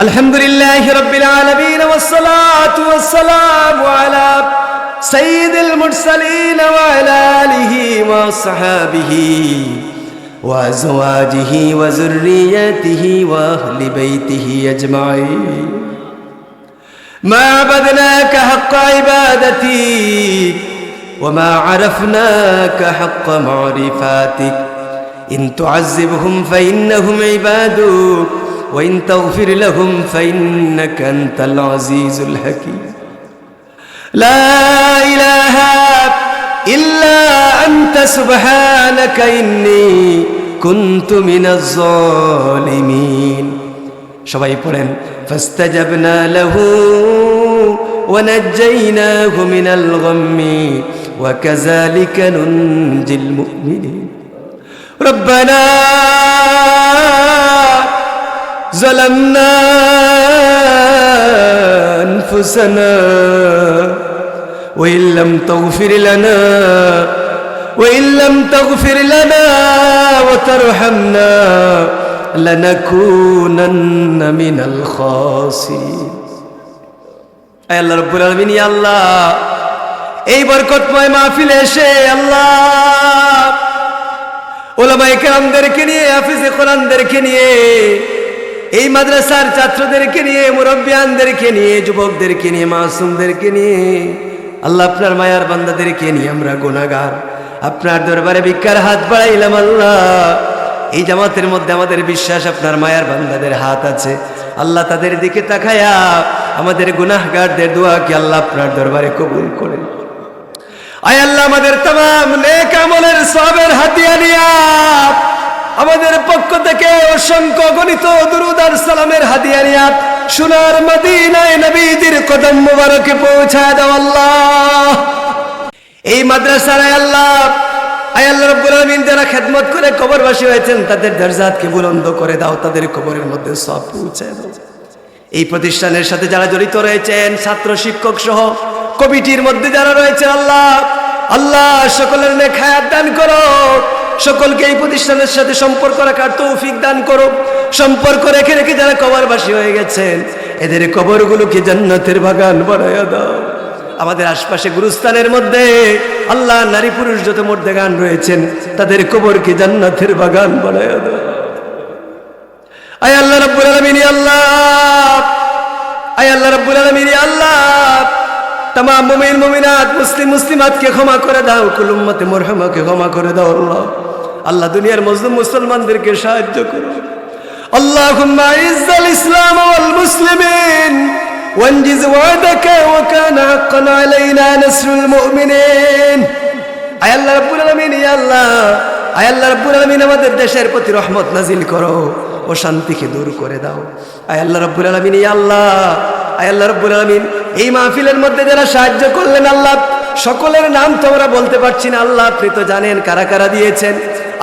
الحمد لله رب العالمين والصلاة والسلام على سيد المرسلين وعلى آله وصحابه وأزواجه وذريته وأهل بيته أجمعين. ما عبدناك حق عبادتي وما عرفناك حق معرفاتك. إن تعذبهم فإنهم عبادك. وإن تغفر لهم فإنك أنت العزيز الحكيم لا إله إلا أنت سبحانك إني كنت من الظالمين সবাই পড়েন ফাস্তাজাবনা লাহু ونجيناه من الغم وكذلك ننجي المؤمنين ربنا ظلمنا أنفسنا وإن لم تغفر لنا وإن لم تغفر لنا وترحمنا لنكونن من الخاسرين আয় আল্লাহ রব্বুল আলমিন ইয়া আল্লাহ এই বরকতময় মাহফিলে এসে আল্লাহ ওলামাই কেরামদেরকে নিয়ে হাফিজে কোরআনদেরকে নিয়ে এই মাদ্রাসার ছাত্রদেরকে নিয়ে, মুরব্বিয়ানদেরকে নিয়ে, যুবকদেরকে নিয়ে, মাসুমদেরকে নিয়ে, আল্লাহ আপনার মায়ার বান্দাদেরকে নিয়ে আমরা গুনাগার আপনার দরবারে ভিক্ষার হাত বাড়াইলাম আল্লাহ। এই জামাতের মধ্যে আমাদের বিশ্বাস, আপনার মায়ার বান্দাদের হাত আছে। আল্লাহ তাদের দিকে তাকায়া আমাদের গুনাহগারদের দোয়াকে আল্লাহ আপনার দরবারে কবুল করেন। আয় আল্লাহ আমাদের তাম, নেক আমলের সবের হাতিয়া থেকে অসংখ্য গণিত দুরুদ আর সালামের হাতিয়ারিয়া সোনার মদিনায় নবীজির কদম মুবারকে পৌঁছায় দাও আল্লাহ। এই মাদ্রাসার আল্লাহ, আয় আল্লাহ রব্বুল আলামিন যারা খেদমত করে কবরবাসী হয়েছেন, তাদের দরজাতকে বুলন্দ করে দাও, তাদের কবরের মধ্যে সব পৌঁছায় দাও। এই প্রতিষ্ঠানের সাথে যারা জড়িত রয়েছেন, ছাত্র, শিক্ষক সহ কমিটির মধ্যে যারা রয়েছে আল্লাহ আল্লাহ, সকলের নেখায়াত দান করো। সকলকে এই প্রতিষ্ঠানের সাথে সম্পর্ক রাখার তৌফিক দান করো সম্পর্ক রেখে রেখে যারা কবরবাসী হয়ে গেছেন, এদের কবরগুলোকে জান্নাতের বাগান বানায়া দাও। আমাদের আশপাশে গুরুস্থানের মধ্যে আল্লাহ নারী পুরুষ যত মধ্যে গান রয়েছেন, তাদের কবরকে জান্নাতের বাগান বানায়া দাও। আয় আল্লাহ রব্বুল আলামিন আল্লাহ। আয় আল্লাহ রব্বুল আলামিন আল্লাহ। তাম মুমিন মুমিনাত মুসলিম মুসলিমাতকে ক্ষমা করে দাও কুল উম্মতে মুরহামাকে ক্ষমা করে দাও আল্লাহ আল্লাহ দুনিয়ার মজলুম মুসলমানদেরকে সাহায্য করো اللهم اعز الاسلام والمسلمين وانجز وعدك وكان حقا علينا نصر المؤمنين আয় আল্লাহ রাব্বুল আলামিন ইয়া আল্লাহ আয় আল্লাহ রাব্বুল আলামিন আমাদের দেশের প্রতি রহমত নাজিল করো ও শান্তিকে দূর করে দাও আয় আল্লাহ রাব্বুল আলামিন ইয়া আল্লাহ আয় আল্লাহ রাব্বুল আলামিন, এই মাহফিলের মধ্যে যারা সাহায্য করলেন আল্লাহ, সকলের নাম তো আমরা বলতে পারছি না, আল্লাহ আপনি তো জানেন কারা কারা দিয়েছেন।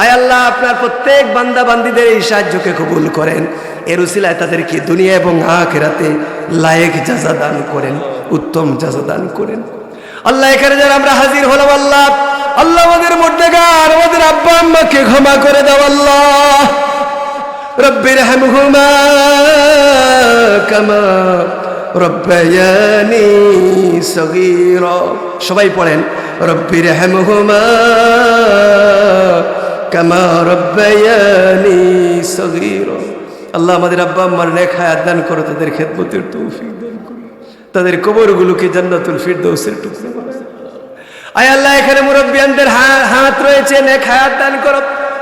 আয় আল্লাহ, আপনার প্রত্যেক বান্দা বান্দিদের এই সাহায্যকে কবুল করেন। এর উসিলায় তাদেরকে দুনিয়া এবং আখেরাতে লায়েক জাজা দান করেন, উত্তম জাজা দান করেন। আল্লাহ, এখানে যারা আমরা হাজির হলাম আল্লাহ আল্লাহ আমাদের গান আমাদের আব্বা আম্মাকে ক্ষমা করে দাও আল্লাহ। রব্বির হামহুমা কামা রব্বায়ানি সগীরা। সবাই পড়েন রব্বির হামহুমা কামা রব্বায়ানি সগীরা। আল্লাহ আমাদের আব্বা আম্মার নেক হায়াত দান করো, তাদের খেদমতের তৌফিক দান করো। তাদের কবরগুলোকে জান্নাতুল ফিরদৌসের টুকরো। আয় আল্লাহ, এখানে মুরব্বিয়ানদের হাত রয়েছে, নেক হায়াত দান করো।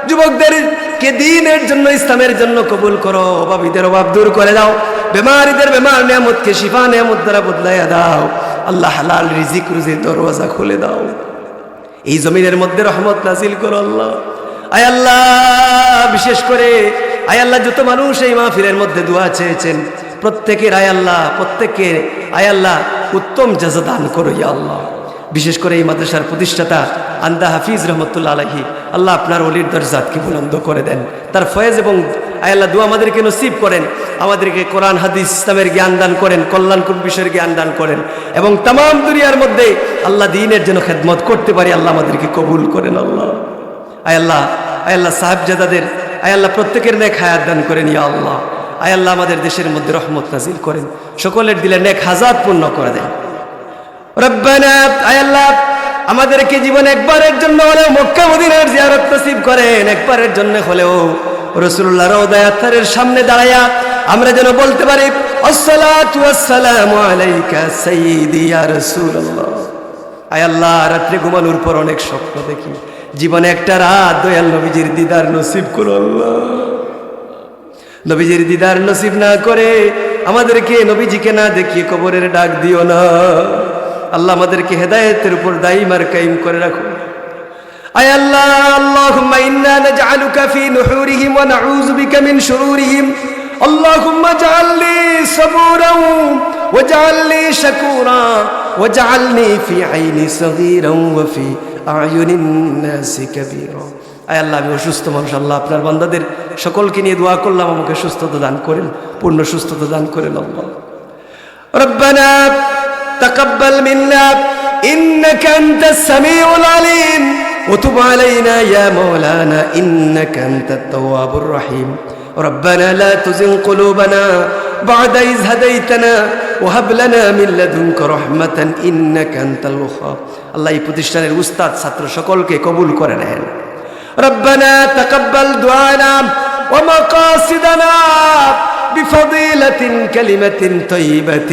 যুবকদের কে দিনের জন্য, ইসলামের জন্য কবুল করো। অভাবীদের অভাব দূর করে দাও। বেমারিদের বেমার নিয়ামতকে শিফা নিয়ামত দ্বারা বদলাইয়া দাও। আল্লাহ হালাল রিজিক রুজির দরওয়াজা খুলে দাও। এই জমিনের মধ্যে রহমত নাজিল করো আল্লাহ। আয় আল্লাহ, বিশেষ করে আয় আল্লাহ, যত মানুষ এই মাহফিলের মধ্যে দোয়া চেয়েছেন, প্রত্যেকের আয় আল্লাহ, প্রত্যেকের আয় আল্লাহ উত্তম জাজা দান করো ইয়া আল্লাহ। বিশেষ করে এই মাদ্রাসার প্রতিষ্ঠাতা আন্দা হাফিজ রহমতুল্লাহ আলহি আল্লাহ আপনার অলির দরজাতকে বুলন্দ করে দেন। তার ফয়েজ এবং আয় আল্লাহ দোয়া আমাদেরকে নসিব করেন। আমাদেরকে কোরআন, হাদিস, ইসলামের জ্ঞান দান করেন কল্যাণকুল বিষয়ের জ্ঞান দান করেন এবং তাম দুনিয়ার মধ্যে আল্লাহ দিনের জন্য খেদমত করতে পারি, আল্লাহ আমাদেরকে কবুল করেন আল্লাহ। আয় আল্লাহ আয় আল্লাহ সাহেবজাদাদের আয় আল্লাহ প্রত্যেকের নেক হায়াত দান করেন ইয়া আল্লাহ। আয় আল্লাহ আমাদের দেশের মধ্যে রহমত নাজিল করেন। সকলের দিলে নেক হাজার পূর্ণ করে দেন। রব্বানা আমাদেরকে জীবনে একবারের জন্য হলেও মক্কা মদিনার জিয়ারত নসিব করেন, একবারের জন্য হলেও। রসুল্লাহ রওদায়াত্তারের সামনে দাঁড়ায়া আমরা যেন বলতে পারি রাত্রে ঘুমানোর পর অনেক স্বপ্ন দেখি। জীবনে একটা রাত দয়াল নবীজির দিদার নসিব নবীজির দিদার নসিব না করে আমাদেরকে নবীজিকে না দেখিয়ে কবরের ডাক দিও না। আল্লাহ আমাদেরকে হেদায়েতের উপর দাইমার কাইম করে রাখো আয় আল্লাহ আল্লাহুম্মা ইন্না নাজআলুকা ফি নুহুরিহিম ওয়া নাউযু বিকা মিন শুরুরিহিম اللهم اجعل لي صبورا واجعل لي شكورا واجعلني في عيني صغيرا وفي أعين الناس كبيرا আয় আল্লাহ আমি অসুস্থ মানুষ আল্লাহ আপনার বান্দাদের সকলকে নিয়ে দোয়া করলাম আমাকে সুস্থতা দান করেন পূর্ণ সুস্থতা দান করেন আল্লাহ ربنا تقبل منا إنك أنت السميع العليم وتب علينا يا مولانا إنك أنت التواب الرحيم ربنا لا تزغ قلوبنا بعد إذ هديتنا وهب لنا من لدنك رحمة إنك أنت الوهاب আল্লাহ এই প্রতিষ্ঠানের উস্তাদ ছাত্র সকলকে কবুল করে নেন ربنا تقبل دعانا ومقاصدنا بفضيلة كلمة طيبة